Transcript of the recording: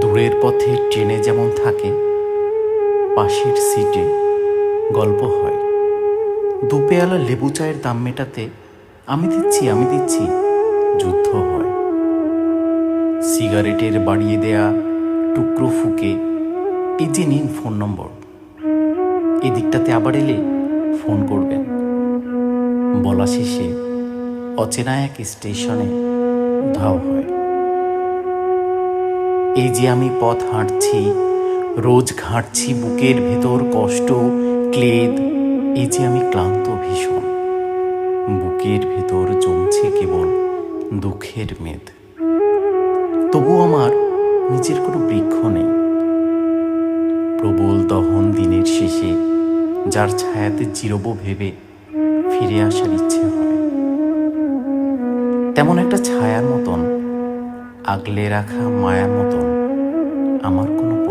দূরের পথে ট্রেনে যেমন থাকে, পাশের সিটে গল্প হয়। দুপেয়ালা লেবু চায়ের দাম মেটাতে আমি দিচ্ছি আমি দিচ্ছি, যুদ্ধ হয়। সিগারেটের বাড়িয়ে দেয়া টুকরো ফুকে এই যে নিন ফোন নম্বর। এই দিকটাতে আবার এলে ফোন করবেন। বলা শেষে অচেনা এক স্টেশনে ধাও হয়। এই যে আমি পথ হাঁটছি, রোজ ঘাঁটছি বুকের ভেতর কষ্ট, ক্লেদ, এই যে আমি ক্লান্ত ভীষণ। বুকের ভেতর জমছে কেবল দুঃখের মেদ। তবু আমার নিজের কোনো বৃক্ষ নেই। প্রবল দহন দিনের শেষে যার ছায়াতে জিরব ভেবে ফিরে আসার ইচ্ছে হয় তেমন একটা ছায়ার মতন আগলে রাখা মায়ার মতন। আমার কোনো